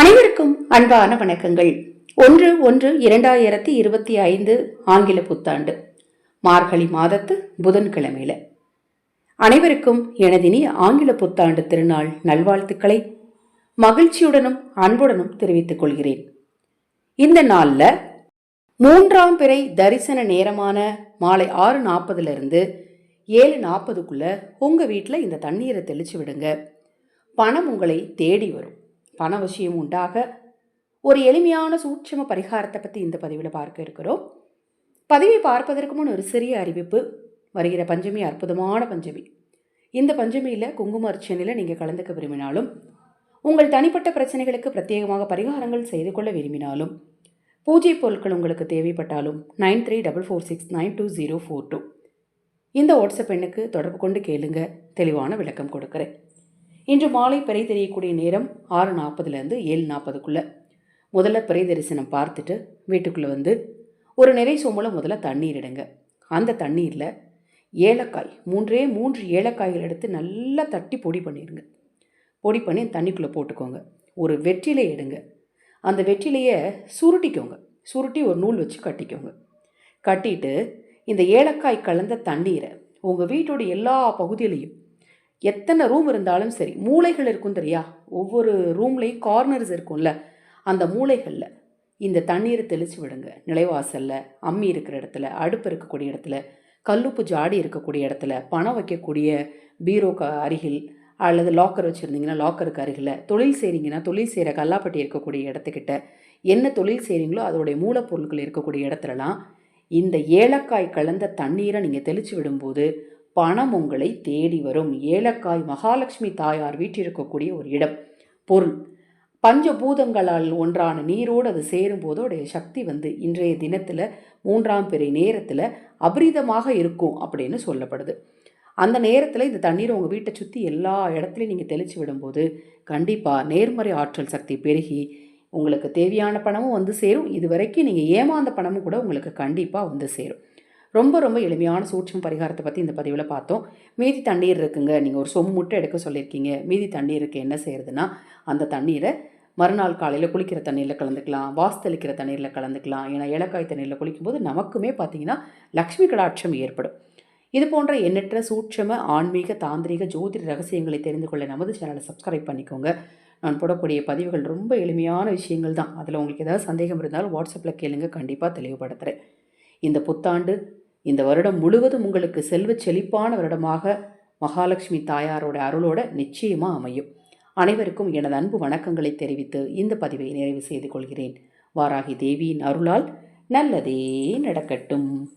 அனைவருக்கும் அன்பான வணக்கங்கள். ஒன்று ஒன்று இரண்டாயிரத்தி இருபத்தி ஐந்து ஆங்கில புத்தாண்டு மார்கழி மாதத்து புதன்கிழமையில. அனைவருக்கும் எனதினிய ஆங்கில புத்தாண்டு திருநாள் நல்வாழ்த்துக்களை மகிழ்ச்சியுடனும் அன்புடனும் தெரிவித்துக் கொள்கிறேன். இந்த நாளில் மூன்றாம் பிறை தரிசன நேரமான மாலை ஆறு நாற்பதுலேருந்து ஏழு நாற்பதுக்குள்ளே உங்கள் வீட்டில் இந்த தண்ணீரை தெளிச்சு விடுங்க. பணம் உங்களை தேடி வரும். பண விஷயம் உண்டாக ஒரு எளிமையான சூட்சம பரிகாரத்தை பற்றி இந்த பதிவில் பார்க்க இருக்கிறோம். பதிவை பார்ப்பதற்கு முன் ஒரு சிறிய அறிவிப்பு. வருகிற பஞ்சமி அற்புதமான பஞ்சமி. இந்த பஞ்சமியில் குங்கும அர்ச்சனையில் நீங்கள் கலந்துக்க விரும்பினாலும் உங்கள் தனிப்பட்ட பிரச்சனைகளுக்கு பிரத்யேகமாக பரிகாரங்கள் செய்து கொள்ள விரும்பினாலும் பூஜை பொருட்கள் உங்களுக்கு தேவைப்பட்டாலும் nine three double four six nine two zero four two. இந்த வாட்ஸ்அப் எண்ணுக்கு தொடர்பு கொண்டு கேளுங்க. தெளிவான விளக்கம் கொடுக்குறேன். இன்று மாலை பிறை தெரியக்கூடிய நேரம் ஆறு நாற்பதுலேருந்து ஏழு நாற்பதுக்குள்ளே. முதல்ல பிறை தரிசனம் பார்த்துட்டு வீட்டுக்குள்ளே வந்து ஒரு நிறை சொம்பளம் முதல்ல தண்ணீர் இடுங்க அந்த தண்ணீரில் ஏலக்காய் மூன்றே மூன்று ஏலக்காய்கள் எடுத்து நல்லா தட்டி பொடி பண்ணிடுங்க பொடி பண்ணி தண்ணிக்குள்ளே போட்டுக்கோங்க. ஒரு வெற்றிலை எடுங்க. அந்த வெற்றிலையை சுருட்டிக்கோங்க. சுருட்டி ஒரு நூல் வச்சு கட்டிக்கோங்க. கட்டிட்டு இந்த ஏலக்காய் கலந்த தண்ணீரை உங்கள் வீட்டோட எல்லா பகுதியிலையும் எத்தனை ரூம் இருந்தாலும் சரி மூளைகள் இருக்கும் தெரியா? ஒவ்வொரு ரூம்லேயும் கார்னர்ஸ் இருக்கும்ல. அந்த மூளைகளில் இந்த தண்ணீரை தெளித்து விடுங்க. நிலைவாசலில் அம்மி இருக்கிற இடத்துல அடுப்பு இருக்கக்கூடிய இடத்துல கல்லுப்பு ஜாடி இருக்கக்கூடிய இடத்துல பணம் வைக்கக்கூடிய பீரோ க அருகில் அல்லது லாக்கர் வச்சுருந்தீங்கன்னா லாக்கருக்கு அருகில் தொழில் செய்கிறீங்கன்னா தொழில் செய்கிற கல்லாப்பட்டி இருக்கக்கூடிய இடத்துக்கிட்ட என்ன தொழில் செய்கிறீங்களோ அதோடைய மூலப்பொருட்கள் இருக்கக்கூடிய இடத்துலலாம் இந்த ஏலக்காய் கலந்த தண்ணீரை நீங்கள் தெளித்து விடும்போது பணம் உங்களை தேடி வரும். ஏலக்காய் மகாலட்சுமி தாயார் வீட்டிருக்கக்கூடிய ஒரு இடம். பொருள். பஞ்சபூதங்களால் ஒன்றான நீரோடு அது சேரும்போது உடைய சக்தி வந்து இன்றைய தினத்தில் மூன்றாம் பிறை நேரத்தில் அபரிதமாக இருக்கும் அப்படின்னு சொல்லப்படுது. அந்த நேரத்தில் இந்த தண்ணீரை உங்கள் வீட்டை சுற்றி எல்லா இடத்துலையும் நீங்கள் தெளித்து விடும்போது கண்டிப்பாக நேர்மறை ஆற்றல் சக்தி பெருகி உங்களுக்கு தேவையான பணமும் வந்து சேரும். இது வரைக்கும் நீங்கள் ஏமாந்த பணமும் கூட உங்களுக்கு கண்டிப்பாக வந்து சேரும். ரொம்ப ரொம்ப எளிமையான சூட்சம் பரிகாரத்தை பற்றி இந்த பதிவில் பார்த்தோம். மீதி தண்ணீர் இருக்குங்க. நீங்கள் ஒரு சொம்பு முட்டை எடுக்க சொல்லியிருக்கீங்க. மீதி தண்ணீருக்கு என்ன செய்யறதுன்னா அந்த தண்ணீரை மறுநாள் காலையில் குளிக்கிற தண்ணீரில் கலந்துக்கலாம். வாஸ்தளிக்கிற தண்ணீரில் கலந்துக்கலாம். ஏன்னா ஏலக்காய் தண்ணீரில் குளிக்கும்போது நமக்குமே பார்த்தீங்கன்னா லக்ஷ்மி கடாட்சம் ஏற்படும். இது போன்ற எண்ணற்ற சூட்சம ஆன்மீக தாந்திரிக ஜோதிட ரகசியங்களை தெரிந்து கொள்ள நமது சேனலை சப்ஸ்கிரைப் பண்ணிக்கோங்க. நான் போடக்கூடிய பதிவுகள் ரொம்ப எளிமையான விஷயங்கள் தான். அதில் உங்களுக்கு ஏதாவது சந்தேகம் இருந்தாலும் வாட்ஸ்அப்பில் கேளுங்க. கண்டிப்பாக தெளிவுபடுத்துகிறேன் இந்த புத்தாண்டு இந்த வருடம் முழுவதும் உங்களுக்கு செல்வ செழிப்பான வருடமாக மகாலட்சுமி தாயாரோட அருளோட நிச்சயமாக அமையும். அனைவருக்கும் எனது அன்பு வணக்கங்களை தெரிவித்து இந்த பதிவை நிறைவு செய்து கொள்கிறேன். வாராகி தேவியின் அருளால் நல்லதே நடக்கட்டும்.